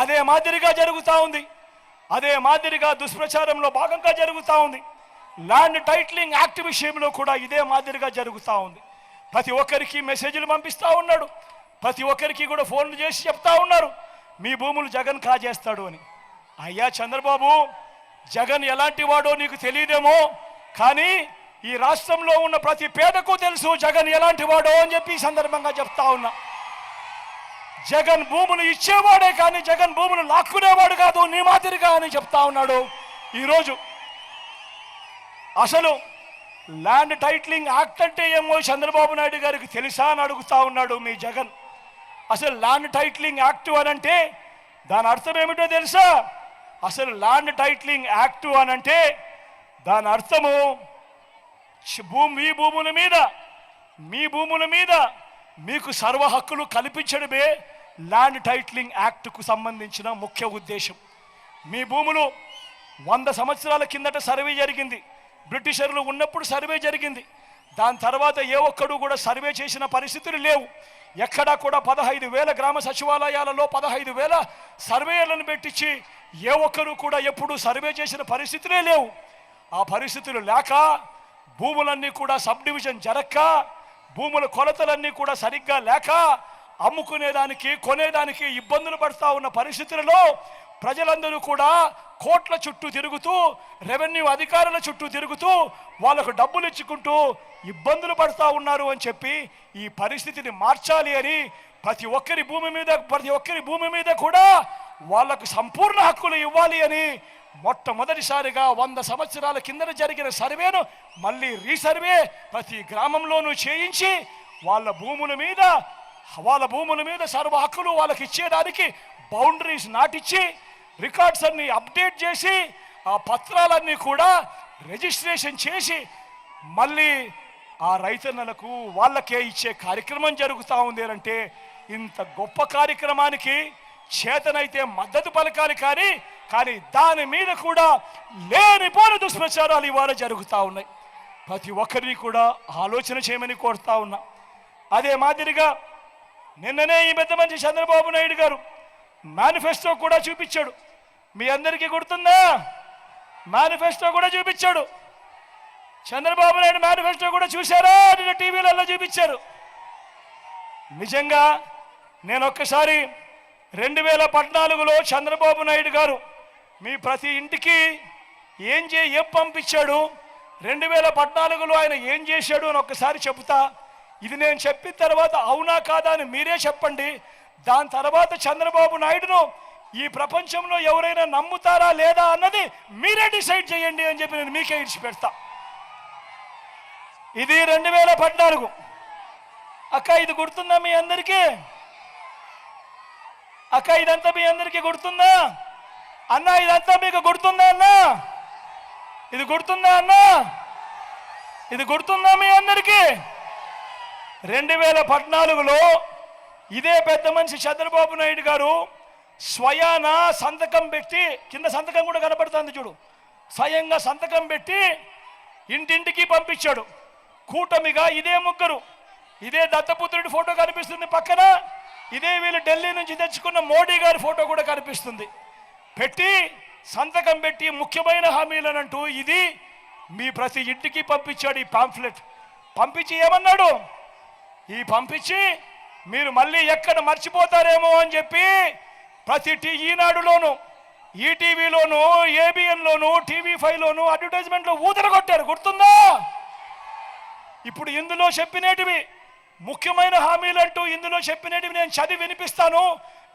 అదే మాదిరిగా జరుగుతూ ఉంది. అదే మాదిరిగా దుష్ప్రచారంలో భాగంగా జరుగుతూ ఉంది. ల్యాండ్ టైటిలింగ్ యాక్ట్ విషయంలో కూడా ఇదే మాదిరిగా జరుగుతూ ఉంది. ప్రతి ఒక్కరికి మెసేజ్లు పంపిస్తూ ఉన్నాడు. ప్రతి ఒక్కరికి కూడా ఫోన్లు చేసి చెప్తా ఉన్నారు. మీ భూములు జగన్ కాజేస్తాడు అని. అయ్యా చంద్రబాబు జగన్ ఎలాంటి వాడో నీకు తెలియదేమో కానీ ఈ రాష్ట్రంలో ఉన్న ప్రతి పేదకు తెలుసు జగన్ ఎలాంటి వాడో అని చెప్పి ఈ సందర్భంగా చెప్తా ఉన్నా. జగన్ భూములు ఇచ్చేవాడే కానీ జగన్ భూములు లాక్కునేవాడు కాదు నీ మాదిరిగా అని చెప్తా ఉన్నాడు. ఈరోజు అసలు ల్యాండ్ టైటిలింగ్ యాక్ట్ అంటే ఏమో చంద్రబాబు నాయుడు గారికి తెలుసా అని అడుగుతా ఉన్నాడు మీ జగన్. అసలు ల్యాండ్ టైటిలింగ్ యాక్ట్ అని అంటే దాని అర్థం ఏమిటో తెలుసా? అసలు ల్యాండ్ టైటిలింగ్ యాక్ట్ అని అంటే దాని అర్థము భూమి మీ భూముల మీద మీ భూముల మీద మీకు సర్వ హక్కులు కల్పించడమే ల్యాండ్ టైటిలింగ్ యాక్ట్కు సంబంధించిన ముఖ్య ఉద్దేశం. మీ భూములు వంద సంవత్సరాల కిందట సర్వే జరిగింది. బ్రిటిషర్లు ఉన్నప్పుడు సర్వే జరిగింది. దాని తర్వాత ఏ ఒక్కడు కూడా సర్వే చేసిన పరిస్థితులు లేవు. ఎక్కడా కూడా పదహైదు వేల గ్రామ సచివాలయాలలో పదహైదు వేల సర్వేలను పెట్టించి ఏ ఒక్కరు కూడా ఎప్పుడూ సర్వే చేసిన పరిస్థితులే లేవు. ఆ పరిస్థితులు లేక భూములన్నీ కూడా సబ్ డివిజన్ జరక్క భూముల కొలతలన్నీ కూడా సరిగ్గా లేక అమ్ముకునేదానికి కొనేదానికి ఇబ్బందులు పడుతూ ఉన్న పరిస్థితులలో ప్రజలందరూ కూడా కోట్ల చుట్టూ తిరుగుతూ రెవెన్యూ అధికారుల చుట్టూ తిరుగుతూ వాళ్ళకు డబ్బులు ఇచ్చుకుంటూ ఇబ్బందులు పడుతూ ఉన్నారు అని చెప్పి ఈ పరిస్థితిని మార్చాలి అని ప్రతి ఒక్కరి భూమి మీద ప్రతి ఒక్కరి భూమి మీద కూడా వాళ్ళకు సంపూర్ణ హక్కులు ఇవ్వాలి అని మొట్టమొదటిసారిగా వంద సంవత్సరాల కిందన జరిగిన సర్వేను మళ్ళీ రీసర్వే ప్రతి గ్రామంలోనూ చేయించి వాళ్ళ భూముల మీద వాళ్ళ భూముల మీద సర్వ హక్కులు వాళ్ళకి ఇచ్చేదానికి బౌండరీస్ నాటిచ్చి రికార్డ్స్ అన్ని అప్డేట్ చేసి ఆ పత్రాలన్నీ కూడా రిజిస్ట్రేషన్ చేసి మళ్ళీ ఆ రైతన్నలకు వాళ్ళకే ఇచ్చే కార్యక్రమం జరుగుతూ ఉంది అంటే ఇంత గొప్ప కార్యక్రమానికి చేతనైతే మద్దతు పలకాలి కానీ కానీ దాని మీద కూడా లేనిపోని దుష్ప్రచారాలు ఇవాళ జరుగుతూ ఉన్నాయి. ప్రతి ఒక్కరిని కూడా ఆలోచన చేయమని కోరుతా ఉన్నా. అదే మాదిరిగా నిన్ననే ఈ పెద్ద మంచి చంద్రబాబు నాయుడు గారు మేనిఫెస్టో కూడా చూపించాడు. మీ అందరికీ గుర్తుందా? మేనిఫెస్టో కూడా చూపించాడు. చంద్రబాబు నాయుడు మేనిఫెస్టో కూడా చూశారా? నిన్న టీవీలలో చూపించారు. నిజంగా నేను ఒక్కసారి రెండు వేల పద్నాలుగులో చంద్రబాబు నాయుడు గారు మీ ప్రతి ఇంటికి ఏం చే ఏం పంపించాడు? రెండు వేల పద్నాలుగులో ఆయన ఏం చేశాడు అని ఒక్కసారి చెబుతా ఇది నేను చెప్పిన తర్వాత అవునా కాదా అని మీరే చెప్పండి. దాని తర్వాత చంద్రబాబు నాయుడును ఈ ప్రపంచంలో ఎవరైనా నమ్ముతారా లేదా అన్నది మీరే డిసైడ్ చేయండి అని చెప్పి నేను మీకే ఇడిచి పెడతా ఇది రెండు వేల పద్నాలుగు. అక్క ఇది గుర్తుందా మీ అందరికీ? అక్క ఇదంతా మీ అందరికీ గుర్తుందా? అన్న ఇదంతా మీకు గుర్తుందా అన్న? ఇది గుర్తుందా అన్న? ఇది గుర్తుందా మీ అందరికీ? రెండు వేల పద్నాలుగులో ఇదే పెద్ద మనిషి చంద్రబాబు నాయుడు గారు స్వయాన సంతకం పెట్టి కింద సంతకం కూడా కనపడుతుంది చూడు స్వయంగా సంతకం పెట్టి ఇంటింటికి పంపించాడు. కూటమిగా ఇదే ముగ్గురు. ఇదే దత్తపుత్రుడి ఫోటో కనిపిస్తుంది పక్కన ఇదే వీళ్ళు ఢిల్లీ నుంచి తెచ్చుకున్న మోడీ గారి ఫోటో కూడా కనిపిస్తుంది. పెట్టి సంతకం పెట్టి ముఖ్యమైన హామీలనంటూ ఇది మీ ప్రతి ఇంటికి పంపించాడు ఈ పాంఫ్లెట్ పంపించి ఏమన్నాడు? ఈ పంపించి మీరు మళ్ళీ ఎక్కడ మర్చిపోతారేమో అని చెప్పి ప్రతి టీ ఈనాడులోను ఈటీవీలోను ఏబిఎన్లోను టీవీ ఫైవ్లోను అడ్వర్టైజ్మెంట్లో ఊదరగొట్టారు. గుర్తుందా? ఇప్పుడు ఇందులో చెప్పినేటివి ముఖ్యమైన హామీలంటూ ఇందులో చెప్పినేటివి నేను చదివి వినిపిస్తాను.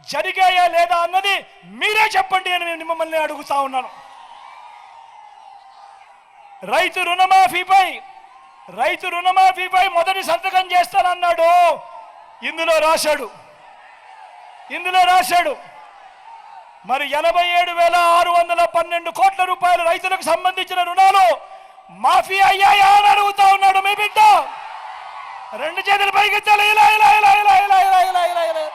జరిగాయా లేదా అన్నది మీరే చెప్పండి అని నేను మిమ్మల్ని అడుగుతా ఉన్నాను. రైతు రుణమాఫీపై రైతు రుణమాఫీపై మొదటి సంతకం చేస్తానన్నాడు. ఇందులో రాశాడు. ఇందులో రాశాడు. మరి ఎనభై ఏడు వేల ఆరు వందల పన్నెండు కోట్ల రూపాయలు రైతులకు సంబంధించిన రుణాలు మాఫీ అయ్యాయా అని అడుగుతా ఉన్నాడు మీ బిడ్డ. రెండు చేతులు పైకెత్తాలి ఇలా ఇలా ఇలా ఇలా ఇలా ఇలా ఇలా ఇలా ఇలా.